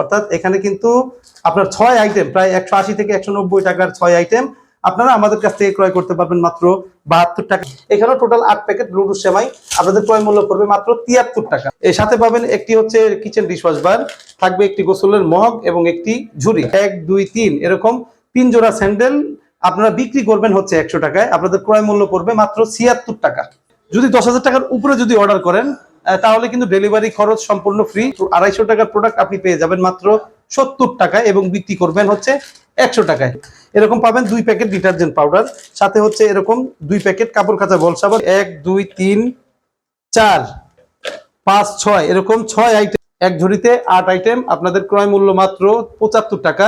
অর্থাৎ এখানে কিন্তু আপনার ছয় আইটেম প্রায় একশো আশি থেকে একশো নব্বই টাকার ছয় আইটেম আপনারা আমাদের কাছ থেকে ক্রয় করতে পারবেন মাত্র বাহাত্তর টাকা। টোটাল আট প্যাকেট সেমাই, আপনাদের ক্রয় মূল্য মাত্র তিয়াত্তর টাকা। এর সাথে পাবেন একটি হচ্ছে কিচেন ডিশওয়াশ থাকবে একটি গোসলের মগ এবং একটি ঝুড়ি। এক, দুই, তিন, এরকম তিন জোড়া স্যান্ডেল আপনারা বিক্রি করবেন হচ্ছে একশো টাকায়। আপনাদের ক্রয় মূল্য পড়বে মাত্র ছিয়াত্তর টাকা। যদি দশ হাজার টাকার উপরে যদি অর্ডার করেন তাহলে কিন্তু ডেলিভারি খরচ সম্পূর্ণ ফ্রি আড়াইশো টাকার প্রোডাক্ট আপনি পেয়ে যাবেন মাত্র সত্তর টাকায় এবং বিক্রি করবেন হচ্ছে একশো টাকায়। এরকম পাবেন দুই প্যাকেট ডিটারজেন্ট পাউডার সাথে হচ্ছে এরকম দুই প্যাকেট কাপড় কাচা বল সাবান। এক, দুই, তিন, চার, পাঁচ, ছয়, এরকম ছয় আইটেম এক ঝুড়িতে আট আইটেম আপনাদের ক্রয় মূল্য মাত্র পঁচাত্তর টাকা।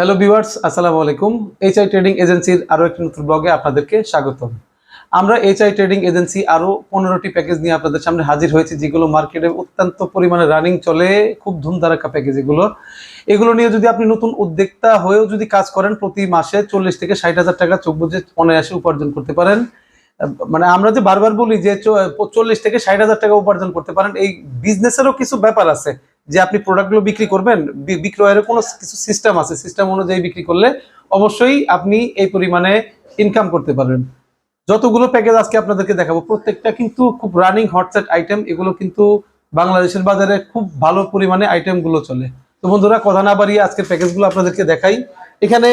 হ্যালো ভিউয়ার্স আসসালামু আলাইকুম এইচআই ট্রেডিং এজেন্সির আরও একটি নতুন ব্লগে আপনাদেরকে স্বাগতম। আমরা এইচআই ট্রেডিং এজেন্সি আরও পনেরোটি প্যাকেজ নিয়ে আপনাদের সামনে হাজির হয়েছি, যেগুলো মার্কেটে অত্যন্ত পরিমাণে রানিং চলে, খুব ধুমধারাকা প্যাকেজ এগুলো। এগুলো নিয়ে যদি আপনি নতুন উদ্যোক্তা হয়েও যদি কাজ করেন, প্রতি মাসে চল্লিশ থেকে ষাট হাজার টাকা চোখ বুঝে অনায়াসে উপার্জন করতে পারেন। মানে আমরা যে বারবার বলি যে চল্লিশ থেকে ষাট হাজার টাকা উপার্জন করতে পারেন, এই বিজনেসেরও কিছু ব্যাপার আছে। যে আপনি প্রোডাক্টগুলো বিক্রি করবেন বিক্রয়ের কোনো কিছু সিস্টেম আছে সিস্টেম অনুযায়ী বিক্রি করলে অবশ্যই আপনি এই পরিমাণে ইনকাম করতে পারবেন। যতগুলো প্যাকেজ আজকে আপনাদেরকে দেখাবো, প্রত্যেকটা কিন্তু খুব রানিং হটসেট আইটেম এগুলো কিন্তু বাংলাদেশের বাজারে খুব ভালো পরিমাণে আইটেমগুলো চলে। তো বন্ধুরা, কথা না বাড়িয়ে আজকের প্যাকেজগুলো আপনাদেরকে দেখাই। এখানে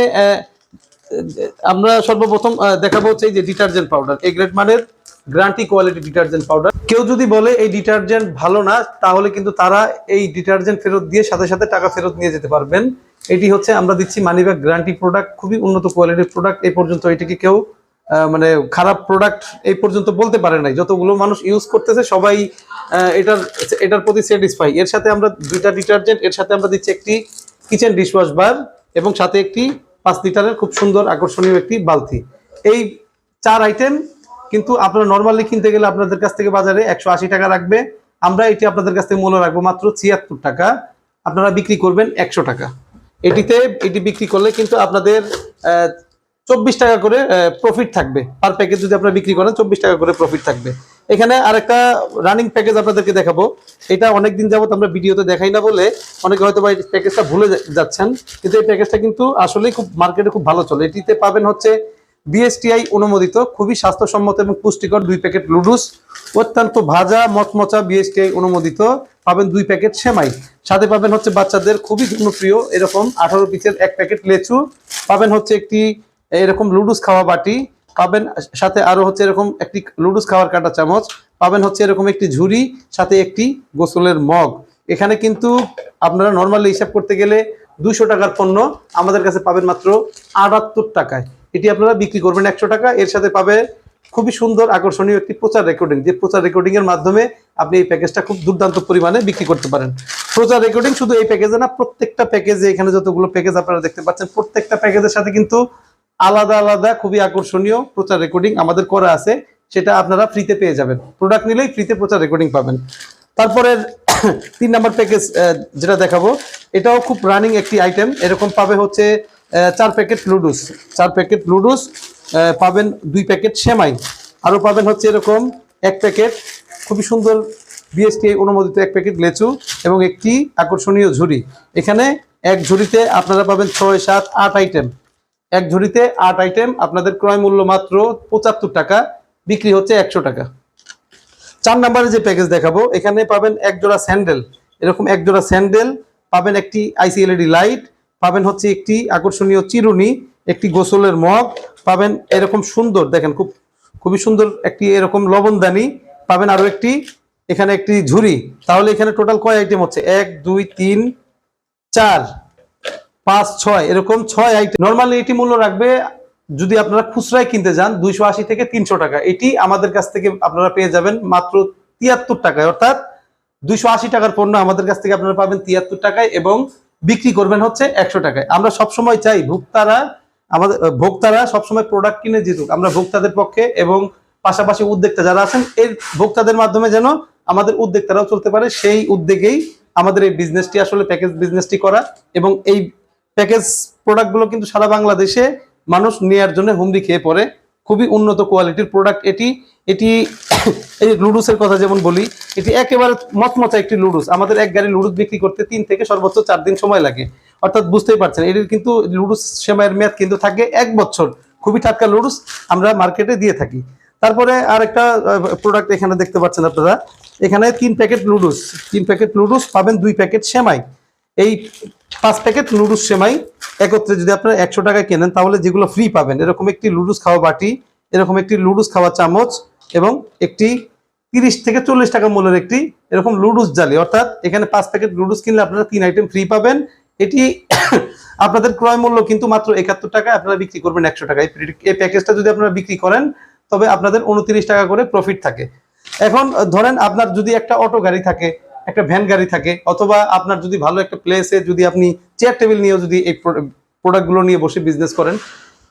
আমরা সর্বপ্রথম দেখাবো হচ্ছে যে ডিটারজেন্ট পাউডার এই গ্রেড মানের গ্রান্টি কোয়ালিটি ডিটারজেন্ট পাউডার। কেউ যদি বলে এই ডিটারজেন্ট ভালো না, তাহলে কিন্তু তারা এই ডিটারজেন্ট ফেরত দিয়ে সাথে সাথে টাকা ফেরত নিয়ে যেতে পারবেন। এটি হচ্ছে, আমরা দিচ্ছি মানিব্যাগ গ্যারান্টি প্রোডাক্ট, খুবই উন্নত কোয়ালিটির প্রোডাক্ট। এই পর্যন্ত এটিকে কেউ মানে খারাপ প্রোডাক্ট এই পর্যন্ত বলতে পারে নাই। যতগুলো মানুষ ইউজ করতেছে, সবাই এটার এটার প্রতি স্যাটিসফাই এর সাথে আমরা দুইটা ডিটারজেন্ট, এর সাথে আমরা দিচ্ছি একটি কিচেন ডিশওয়াশ বার এবং সাথে একটি পাঁচ লিটারের খুব সুন্দর আকর্ষণীয় একটি বালতি। এই চার আইটেম কিন্তু আপনারা নর্মালি কিনতে গেলে আপনাদের কাছ থেকে বাজারে একশো আশি টাকা রাখবে। আমরা এটি আপনাদের কাছ থেকে মূল্য রাখব মাত্র ছিয়াত্তর টাকা। আপনারা বিক্রি করবেন একশো টাকা। এটিতে, এটি বিক্রি করলে কিন্তু আপনাদের চব্বিশ টাকা করে প্রফিট থাকবে। পার প্যাকেজ যদি আপনারা বিক্রি করেন, চব্বিশ টাকা করে প্রফিট থাকবে। এখানে আরেকটা রানিং প্যাকেজ আপনাদেরকে দেখাবো। এটা অনেকদিন যাবত আমরা ভিডিওতে দেখাই না বলে অনেকে হয়তো বা এই প্যাকেজটা ভুলে যাচ্ছেন। কিন্তু এই প্যাকেজটা কিন্তু আসলেই খুব মার্কেটে খুব ভালো চলে। এটিতে পাবেন হচ্ছে বিএসটিআই অনুমোদিত, খুবই স্বাস্থ্যসম্মত এবং পুষ্টিকর দুই প্যাকেট লুডুস অত্যন্ত ভাজা, মচমচা বিএসটিআই অনুমোদিত। পাবেন দুই প্যাকেট সেমাই। সাথে পাবেন হচ্ছে বাচ্চাদের খুবই জনপ্রিয় এরকম আঠারো পিসের এক প্যাকেট লেচু। পাবেন হচ্ছে একটি এরকম লুডুস খাওয়া বাটি। পাবেন সাথে আরও হচ্ছে এরকম একটি লুডুস খাওয়ার কাটা চামচ। পাবেন হচ্ছে এরকম একটি ঝুড়ি, সাথে একটি গোসলের মগ। এখানে কিন্তু আপনারা নর্মালি হিসাব করতে গেলে দুশো টাকার পণ্য আমাদের কাছে পাবেন মাত্র আটাত্তর টাকায়। এটি আপনারা বিক্রি করবেন একশো টাকা। এর সাথে পাবে খুবই সুন্দর, আকর্ষণীয় একটি প্রচার রেকর্ডিং যে প্রচার রেকর্ডিং এর মাধ্যমে আপনি এই প্যাকেজটা খুব দুর্দান্ত পরিমাণে বিক্রি করতে পারেন। প্রচার রেকর্ডিং শুধু এই প্যাকেজে না, প্রত্যেকটা প্যাকেজে এখানে যতগুলো প্যাকেজ আপনারা দেখতে পাচ্ছেন, প্রত্যেকটা প্যাকেজের সাথে কিন্তু আলাদা আলাদা খুবই আকর্ষণীয় প্রচার রেকর্ডিং আমাদের করা আছে, সেটা আপনারা ফ্রিতে পেয়ে যাবেন। প্রোডাক্ট নিলেই ফ্রিতে প্রচার রেকর্ডিং পাবেন। তারপরে তিন নাম্বার প্যাকেজ যেটা দেখাবো, এটাও খুব রানিং একটি আইটেম এরকম পাবে হচ্ছে চার প্যাকেট লুডুস চার প্যাকেট লুডুস পাবেন দুই প্যাকেট সেমাই। আরও পাবেন হচ্ছে এরকম এক প্যাকেট খুবই সুন্দর বিএসটিআই অনুমোদিত এক প্যাকেট লেচু এবং একটি আকর্ষণীয় ঝুড়ি। এখানে এক ঝুড়িতে আপনারা পাবেন ছয়, সাত, আট আইটেম এক ঝুড়িতে আট আইটেম আপনাদের ক্রয় মূল্য মাত্র পঁচাত্তর টাকা, বিক্রি হচ্ছে একশো টাকা। চার নাম্বারে যে প্যাকেজ দেখাবো, এখানে পাবেন এক জোড়া স্যান্ডেল এরকম এক জোড়া স্যান্ডেল পাবেন একটি আইসি এলইডি লাইট পাবেন হচ্ছে একটি আকর্ষণীয় চিরুনি, একটি গোসলের মগ, পাবেন এরকম সুন্দর, দেখেন খুব, খুবই সুন্দর একটি এরকম লবণদানি, পাবেন আরও একটি, এখানে একটি ঝুড়ি। তাহলে এখানে টোটাল কয় আইটেম হচ্ছে? এক, দুই, তিন, চার, পাঁচ, ছয়, এরকম ছয় আইটেম নর্মালি এটি মূল্য রাখবে যদি আপনারা খুচরায় কিনতে যান, দুইশো আশি থেকে তিনশো টাকা। এটি আমাদের কাছ থেকে আপনারা পেয়ে যাবেন মাত্র তিয়াত্তর টাকায়। অর্থাৎ দুইশো আশি টাকার পণ্য আমাদের কাছ থেকে আপনারা পাবেন তিয়াত্তর টাকায় এবং বিক্রি করবেন হচ্ছে একশো টাকায়। আমরা সবসময় চাই ভোক্তারা, আমাদের ভোক্তারা সবসময় প্রোডাক্ট কিনে জিতুক। আমরা ভোক্তাদের পক্ষে এবং পাশাপাশি উদ্যোক্তা যারা আছেন এই ভোক্তাদের মাধ্যমে যেন আমাদের উদ্যোক্তারাও চলতে পারে। সেই উদ্যোগেই আমাদের এই বিজনেসটি আসলে প্যাকেজ বিজনেসটি করা এবং এই প্যাকেজ প্রোডাক্টগুলো কিন্তু সারা বাংলাদেশে মানুষ নেয়ার জন্য হুমড়ি খেয়ে পড়ে। খুবই উন্নত কোয়ালিটির প্রোডাক্ট এটি। এটি এই লুডুসের কথা যেমন বলি, এটি একেবারে মচমচা একটি লুডুস আমাদের এক গাড়ি লুডুস বিক্রি করতে তিন থেকে সর্বোচ্চ চার দিন সময় লাগে। অর্থাৎ বুঝতেই পারছেন এটির কিন্তু লুডুস সেমাইয়ের মেয়াদ কিন্তু থাকে এক বছর। খুবই টাটকা লুডুস আমরা মার্কেটে দিয়ে থাকি। তারপরে আরেকটা প্রোডাক্ট এখানে দেখতে পাচ্ছেন আপনারা। এখানে তিন প্যাকেট লুডুস তিন প্যাকেট লুডুস পাবেন দুই প্যাকেট সেমাই। এই পাঁচ প্যাকেট লুডুস সেমাই একত্রে যদি আপনারা একশো টাকা কেনেন, তাহলে যেগুলো ফ্রি পাবেন। এরকম একটি লুডুস খাওয়া বাটি, এরকম একটি লুডুস খাওয়া চামচ এবং একটি তিরিশ থেকে চল্লিশ টাকা মূল্যের একটি এরকম লুডুস জালি। অর্থাৎ এখানে পাঁচ প্যাকেট লুডুস কিনলে আপনারা তিন আইটেম ফ্রি পাবেন। এটি আপনাদের ক্রয় মূল্য কিন্তু মাত্র একাত্তর টাকা আপনারা বিক্রি করবেন একশো টাকায় এই প্যাকেজটা যদি আপনারা বিক্রি করেন, তবে আপনাদের উনত্রিশ টাকা করে প্রফিট থাকে। এখন ধরেন আপনার যদি একটা অটো গাড়ি থাকে, একটা ভ্যান গাড়ি থাকে, অথবা আপনার যদি ভালো একটা প্লেসে যদি আপনি চেয়ার টেবিল নিয়েও যদি এই প্রোডাক্টগুলো নিয়ে বসে বিজনেস করেন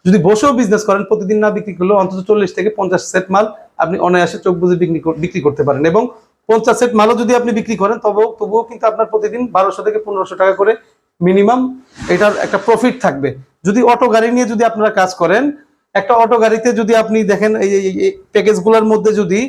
যদি বসেও বিজনেস করেন, প্রতিদিন না বিক্রি করলেও অন্তত চল্লিশ থেকে পঞ্চাশ সেট মাল আপনি অনায়াসে চোখ বুঝে বিক্রি বিক্রি করতে পারেন এবং পঞ্চাশ সেট মালও যদি আপনি বিক্রি করেন, তবুও তবুও কিন্তু আপনার প্রতিদিন বারোশো থেকে পনেরোশো টাকা করে মিনিমাম এটার একটা প্রফিট থাকবে। যদি অটো গাড়ি নিয়ে যদি আপনারা কাজ করেন, একটা অটো গাড়িতে যদি আপনি দেখেন, এই প্যাকেজগুলোর মধ্যে যদি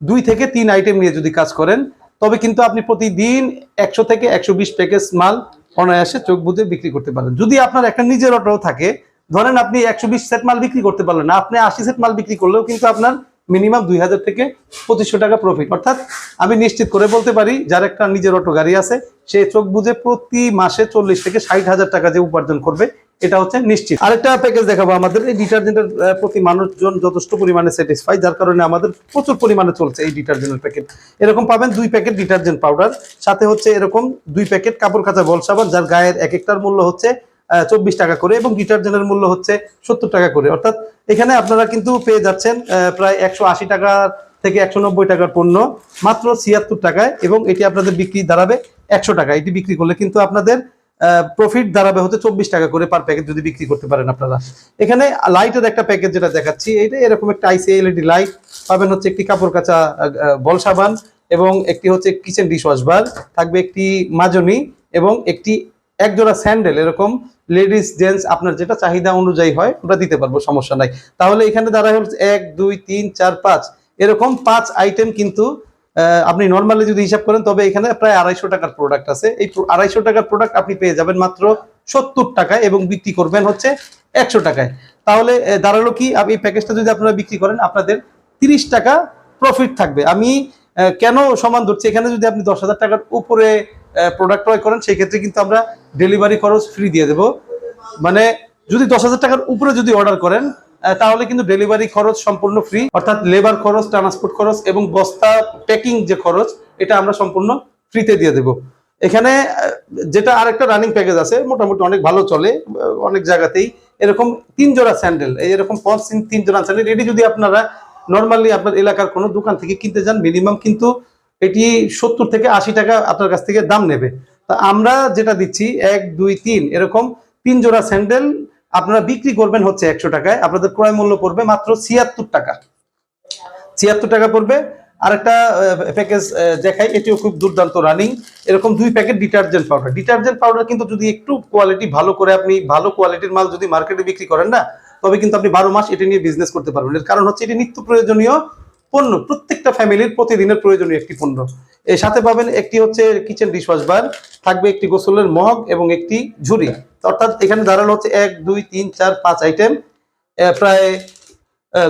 দুই থেকে তিন আইটেম নিয়ে যদি কাজ করেন, তবে কিন্তু আপনি প্রতিদিন একশো থেকে একশো বিশ প্যাকেজ মাল অনায়াসে চোখ বুঝে বিক্রি করতে পারেন। যদি আপনার একটা নিজের অটো থাকে ধরেন আপনি একশো বিশ সেট মাল বিক্রি করতে পারলেন না, আপনি আশি সেট মাল বিক্রি করলেও কিন্তু আপনার মিনিমাম দুই হাজার থেকে পঁচিশশো টাকা প্রফিট অর্থাৎ আমি নিশ্চিত করে বলতে পারি, যার একটা নিজের অটো গাড়ি আছে, সে চোখ বুঝে প্রতি মাসে চল্লিশ থেকে ষাট হাজার টাকা যে উপার্জন করবে, এটা হচ্ছে নিশ্চিত। আরেকটা প্যাকেজ দেখাবো আমাদের, এই ডিটারজেন্টের প্রতি মানুষজন যথেষ্ট পরিমাণে স্যাটিসফাই যার কারণে আমাদের প্রচুর পরিমাণে চলছে এই ডিটারজেন্টের প্যাকেট এরকম পাবেন দুই প্যাকেট ডিটারজেন্ট পাউডার সাথে হচ্ছে এরকম দুই প্যাকেট কাপড় কাঁচা বল সাবান, যার গায়ের এক একটার মূল্য হচ্ছে চব্বিশ টাকা করে এবং ডিটারজেন্টের মূল্য হচ্ছে সত্তর টাকা করে। অর্থাৎ এখানে আপনারা কিন্তু পেয়ে যাচ্ছেন প্রায় একশো আশি টাকা থেকে একশো নব্বই টাকার পণ্য, মাত্র ছিয়াত্তর টাকায় এবং এটি আপনাদের বিক্রি দাঁড়াবে একশো টাকা এটি বিক্রি করলে কিন্তু আপনাদের প্রফিট দাঁড়াবে হচ্ছে চব্বিশ টাকা করে পার প্যাকেট যদি বিক্রি করতে পারেন আপনারা। এখানে লাইটের একটা প্যাকেজ যেটা দেখাচ্ছি এইটা এরকম একটা আইসি এলইডি লাইট পাবেন হচ্ছে একটি কাপড় কাচা বল সাবান এবং একটি হচ্ছে কিচেন ডিশ ওয়াশবার থাকবে একটি মাজনি এবং একটি একজোড়া স্যান্ডেল, এরকম লেডিস জেন্টস আপনার যেটা চাহিদা অনুযায়ী হয় আমরা দিতে পারব, সমস্যা নাই। তাহলে এখানে দাঁড়ায় হচ্ছে এক, দুই, তিন, চার, পাঁচ। এরকম পাঁচ আইটেম কিন্তু আপনি নর্মালি যদি হিসাব করেন, তবে এখানে প্রায় আড়াইশো টাকার প্রোডাক্ট আছে। এই আড়াইশো টাকার প্রোডাক্ট আপনি পেয়ে যাবেন মাত্র সত্তর টাকায় এবং বিক্রি করবেন হচ্ছে একশো টাকায়। তাহলে দাঁড়াল কি এই প্যাকেজটা যদি আপনারা বিক্রি করেন, আপনাদের তিরিশ টাকা প্রফিট থাকবে। আমি কেন সমান ধরছি? এখানে যদি আপনি দশ হাজার টাকার উপরে প্রোডাক্ট ক্রয় করেন, সেই ক্ষেত্রে কিন্তু আমরা ডেলিভারি খরচ ফ্রি দিয়ে দেবো। মানে যদি দশ হাজার টাকার উপরে যদি অর্ডার করেন তাহলে কিন্তু ডেলিভারি খরচ সম্পূর্ণ ফ্রি অর্থাৎ লেবার খরচ ট্রান্সপোর্ট খরচ এবং বস্তা প্যাকিং যে খরচ, এটা আমরা সম্পূর্ণ ফ্রিতে দিয়ে দেবো। এখানে যেটা আরেকটা রানিং প্যাকেজ আছে, মোটামুটি অনেক ভালো চলে অনেক জায়গাতেই। এরকম তিন জোড়া স্যান্ডেল এরকম পঞ্চ তিন জোড়া স্যান্ডেল এটি যদি আপনারা নর্মালি আপনার এলাকার কোনো দোকান থেকে কিনতে যান মিনিমাম কিন্তু এটি সত্তর থেকে আশি টাকা আপনার কাছ থেকে দাম নেবে। তা আমরা যেটা দিচ্ছি, এক, দুই, তিন, এরকম তিন জোড়া স্যান্ডেল আপনারা বিক্রি করবেন হচ্ছে একশো টাকায়। আপনাদের ক্রয় মূল্য পড়বে মাত্র ছিয়াত্তর টাকা। ছিয়াত্তর টাকা পড়বে। আরেকটা প্যাকেজ দেখাই, এটিও খুব দুর্দান্ত রানিং এরকম দুই packet detergent powder detergent powder কিন্তু যদি একটু কোয়ালিটি ভালো করে আপনি ভালো কোয়ালিটির মাল যদি মার্কেটে বিক্রি করেন না, তবে কিন্তু আপনি বারো মাস এটা নিয়ে বিজনেস করতে পারবেন। এর কারণ হচ্ছে এটি নিত্য প্রয়োজনীয় পণ্য, প্রত্যেকটা ফ্যামিলির প্রতিদিনের প্রয়োজনীয় একটি পণ্য। এর সাথে পাবেন একটি হচ্ছে কিচেন ডিশওয়াশ বার থাকবে একটি গোসলের মগ এবং একটি ঝুড়ি। অর্থাৎ এখানে দাঁড়ানো হচ্ছে এক, দুই, তিন, চার, পাঁচ আইটেম প্রায়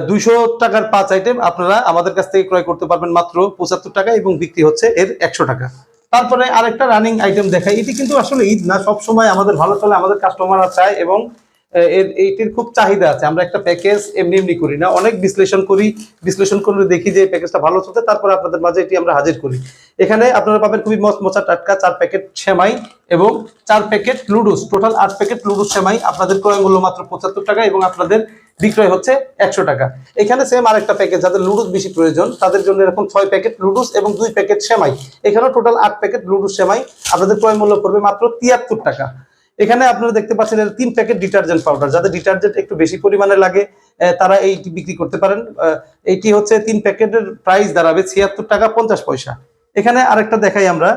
দুইশো টাকার পাঁচ আইটেম আপনারা আমাদের কাছ থেকে ক্রয় করতে পারবেন মাত্র পঁচাত্তর টাকা এবং বিক্রি হচ্ছে এর একশো টাকা। তারপরে আরেকটা রানিং আইটেম দেখাই। এটি কিন্তু আসলে ঈদ না সব সময় আমাদের ভালো চলে, আমাদের কাস্টমাররা চায় এবং এইটির খুব চাহিদা আছে। আমরা একটা প্যাকেজ এমনি এমনি করি না। অনেক বিশ্লেষণ করি। বিশ্লেষণ করে দেখি যে প্যাকেজটা ভালো চলছে। তারপরে আপনাদের মাঝে এটি আমরা হাজির করি। এখানে আপনারা পাবেন খুবই মচ মচা টাটকা চার প্যাকেট সেমাই এবং চার প্যাকেট লুডুস টোটাল আট প্যাকেট লুডুস সেমাই। আপনাদের ক্রয় মূল্য মাত্র পঁচাত্তর টাকা এবং আপনাদের বিক্রয় হচ্ছে একশো টাকা। এখানে সেম আরেকটা প্যাকেজ যাদের লুডুস বেশি প্রয়োজন, তাদের জন্য এরকম ছয় প্যাকেট লুডুস এবং দুই প্যাকেট সেমাই। এখানেও টোটাল আট প্যাকেট লুডুস সেমাই। আপনাদের ক্রয় মূল্য পড়বে মাত্র তিয়াত্তর টাকা। এখানে আপনারা দেখতে পাচ্ছেন এর তিন প্যাকেট ডিটারজেন্ট পাউডার। যাদের ডিটারজেন্ট একটু বেশি পরিমাণে লাগে তারা এইটি বিক্রি করতে পারেন। এইটি হচ্ছে তিন প্যাকেটের প্রাইস দাঁড়াবে ছিয়াত্তর টাকা পঞ্চাশ পয়সা। এখানে আরেকটা দেখাই আমরা।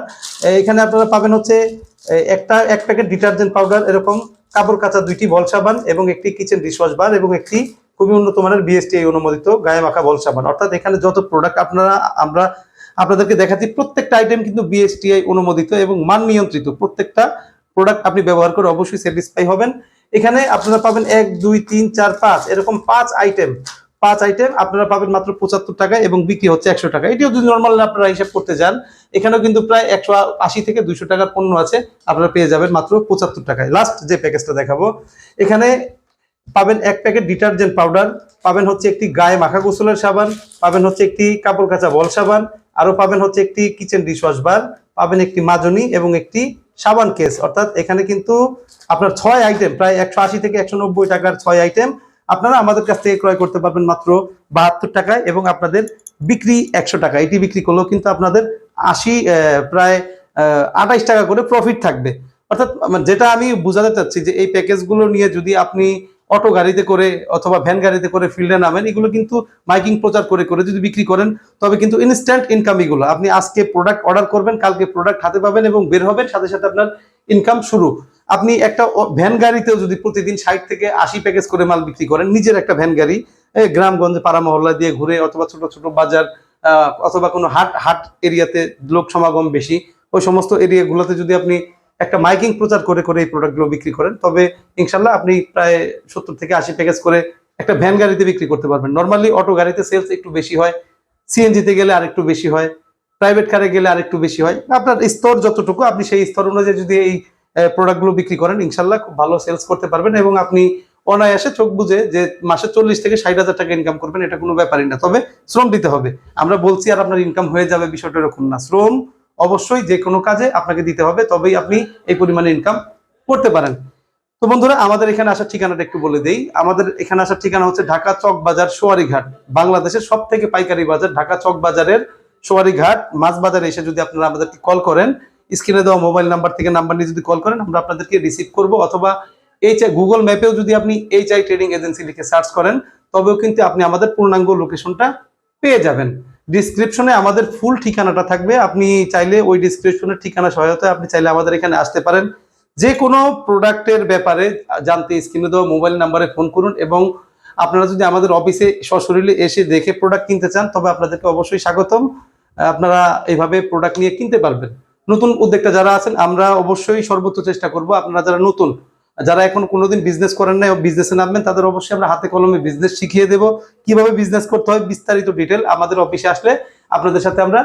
এখানে আপনারা পাবেন হচ্ছে একটা, এক প্যাকেট ডিটারজেন্ট পাউডার, এরকম কাপড় কাচা দুইটি বল সাবান এবং একটি কিচেন ডিশওয়াশ বার এবং একটি খুবই উন্নত মানের বিএসটিআই অনুমোদিত গায়ে মাখা বল সাবান। অর্থাৎ এখানে যত প্রোডাক্ট আপনারা, আমরা আপনাদেরকে দেখাচ্ছি, প্রত্যেকটা আইটেম কিন্তু বিএসটিআই অনুমোদিত এবং মান নিয়ন্ত্রিত। প্রত্যেকটা প্রোডাক্ট আপনি ব্যবহার করে অবশ্যই স্যাটিসফাই হবেন। এখানে আপনারা পাবেন এক, দুই, তিন, চার, পাঁচ, এরকম পাঁচ আইটেম পাঁচ আইটেম আপনারা পাবেন মাত্র পঁচাত্তর টাকায় এবং বিক্রি হচ্ছে একশো টাকা। এটিও যদি নর্মাল আপনারা হিসাব করতে যান, এখানেও কিন্তু প্রায় একশো আশি থেকে দুইশো টাকার পণ্য আছে, আপনারা পেয়ে যাবেন মাত্র পঁচাত্তর টাকায়। লাস্ট যে প্যাকেজটা দেখাবো, এখানে পাবেন এক প্যাকেট ডিটারজেন্ট পাউডার পাবেন হচ্ছে একটি গায়ে মাখা গোসলের সাবান, পাবেন হচ্ছে একটি কাপড় কাঁচা বল সাবান, আরও পাবেন হচ্ছে একটি কিচেন ডিশওয়াশ বার পাবেন একটি মাজনি এবং একটি সাবান কেস, অর্থাৎ এখানে কিন্তু আপনার ছয় আইটেম প্রায় একশো আশি থেকে একশো নব্বই টাকার ছয় আইটেম আপনারা আমাদের কাছ থেকে ক্রয় করতে পারবেন মাত্র বাহাত্তর টাকায় এবং আপনাদের বিক্রি একশো টাকা। এটি বিক্রি করলেও কিন্তু আপনাদের আশি প্রায় আঠাইশ টাকা করে প্রফিট থাকবে। অর্থাৎ যেটা আমি বোঝাতে চাচ্ছি যে এই প্যাকেজগুলো নিয়ে যদি আপনি অটো গাড়িতে করে অথবা ভ্যান গাড়িতে করে ফিল্ডে নামেন, এগুলো কিন্তু মাইকিং প্রচার করে করে যদি বিক্রি করেন, তবে কিন্তু ইনস্ট্যান্ট ইনকাম এগুলো। আপনি আজকে প্রোডাক্ট অর্ডার করবেন, কালকে প্রোডাক্ট হাতে পাবেন এবং বের হবেন, সাথে সাথে আপনার ইনকাম শুরু। আপনি একটা ভ্যান গাড়িতেও যদি প্রতিদিন ষাট থেকে আশি প্যাকেজ করে মাল বিক্রি করেন, নিজের একটা ভ্যান গাড়ি গ্রামগঞ্জে, পাড়া মহল্লা দিয়ে ঘুরে অথবা ছোট ছোট বাজার অথবা কোনো হাট হাট এরিয়াতে লোক সমাগম বেশি, ওই সমস্ত এরিয়াগুলোতে যদি আপনি একটা মাইকিং প্রচার করে করে এই প্রোডাক্টগুলো বিক্রি করেন। তবে ইনশাল্লাহ আপনি প্রায় সত্তর থেকে আশি প্যাকেজ করে একটা ভ্যান গাড়িতে বিক্রি করতে পারবেন। নর্মালি অটো গাড়িতে সেলস একটু বেশি হয় সিএনজিতে গেলে আরেকটু বেশি হয় প্রাইভেট কারে গেলে আরেকটু বেশি হয়। আপনার স্তর যতটুকু, আপনি সেই স্তর অনুযায়ী যদি এই প্রোডাক্টগুলো বিক্রি করেন ইনশাল্লাহ খুব ভালো সেলস করতে পারবেন এবং আপনি অনায়াসে চোখ বুঝে যে মাসে চল্লিশ থেকে ষাট হাজার টাকা ইনকাম করবেন, এটা কোনো ব্যাপারই না। তবে শ্রম দিতে হবে। আমরা বলছি আর আপনার ইনকাম হয়ে যাবে বিষয়টা এরকম না। শ্রম অবশ্যই যে কোনো কাজে আপনাকে দিতে হবে, তবেই আপনি এই পরিমাণে ইনকাম করতে পারেন। তো বন্ধুরা, আমাদের এখানে আসার ঠিকানাটা একটু বলে দেই। আমাদের এখানে আসার ঠিকানা হচ্ছে ঢাকা চক বাজার সোয়ারিঘাট, বাংলাদেশের সব থেকে পাইকারি বাজার, ঢাকা চক বাজারের সোয়ারিঘাট। মাছ বাজারে এসে যদি আপনারা আমাদেরকে কল করেন, স্ক্রিনে দেওয়া মোবাইল নাম্বার থেকে নাম্বার নিয়ে যদি কল করেন, আমরা আপনাদেরকে রিসিভ করব। অথবা এইচ গুগল ম্যাপেও যদি আপনি এইচ আই ট্রেডিং এজেন্সি লিখে সার্চ করেন, তবেও কিন্তু আপনি আমাদের পূর্ণাঙ্গ লোকেশনটা পেয়ে যাবেন। ডিসক্রিপশনে আমাদের ফুল ঠিকানাটা থাকবে। আপনি চাইলে ওই ডিসক্রিপশনের ঠিকানা সহায়তায় আপনি চাইলে আমাদের এখানে আসতে পারেন। যে কোনো প্রোডাক্টের ব্যাপারে জানতে স্ক্রিনে দেওয়া মোবাইল নাম্বারে ফোন করুন এবং আপনারা যদি আমাদের অফিসে সশরীরে এসে দেখে প্রোডাক্ট কিনতে চান, তবে আপনাদেরকে অবশ্যই স্বাগতম। আপনারা এইভাবে প্রোডাক্ট নিয়ে কিনতে পারবেন। নতুন উদ্যোক্তা যারা আছেন, আমরা অবশ্যই সর্বোচ্চ চেষ্টা করব। আপনারা যারা নতুন যারা এখন কোনোদিন বিজনেস করেন নাই বিজনেসে নামবেন, তাদের অবশ্যই আমরা হাতে কলমে বিজনেস শিখিয়ে দেব। কীভাবে বিজনেস করতে হয় বিস্তারিত ডিটেল আমাদের অফিসে আসলে আপনাদের সাথে আমরা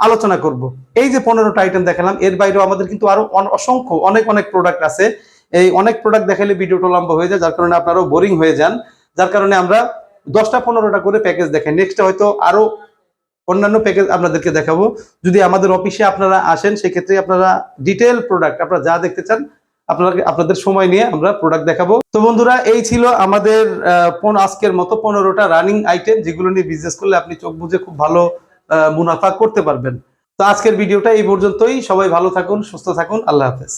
আলোচনা করব। এই যে পনেরোটা আইটেম দেখালাম, এর বাইরেও আমাদের কিন্তু আরও অসংখ্য, অনেক অনেক প্রোডাক্ট আছে। এই অনেক প্রোডাক্ট দেখালে ভিডিওটা লম্বা হয়ে যায়, যার কারণে আপনারাও বোরিং হয়ে যান। যার কারণে আমরা দশটা, পনেরোটা করে প্যাকেজ দেখাই। নেক্সট হয়তো আরও অন্যান্য প্যাকেজ আপনাদেরকে দেখাবো। যদি আমাদের অফিসে আপনারা আসেন, সেক্ষেত্রে আপনারা ডিটেল প্রোডাক্ট আপনারা যা দেখতে চান আপনারা আপনাদের সময় নিয়ে আমরা প্রোডাক্ট দেখাবো। তো বন্ধুরা, এই ছিল আমাদের আজকের মতো পনেরোটা রানিং আইটেম যেগুলো নিয়ে বিজনেস করলে আপনি চোখ বুঝে খুব ভালো মুনাফা করতে পারবেন। তো আজকের ভিডিওটা এই পর্যন্তই। সবাই ভালো থাকুন, সুস্থ থাকুন। আল্লাহ হাফেজ।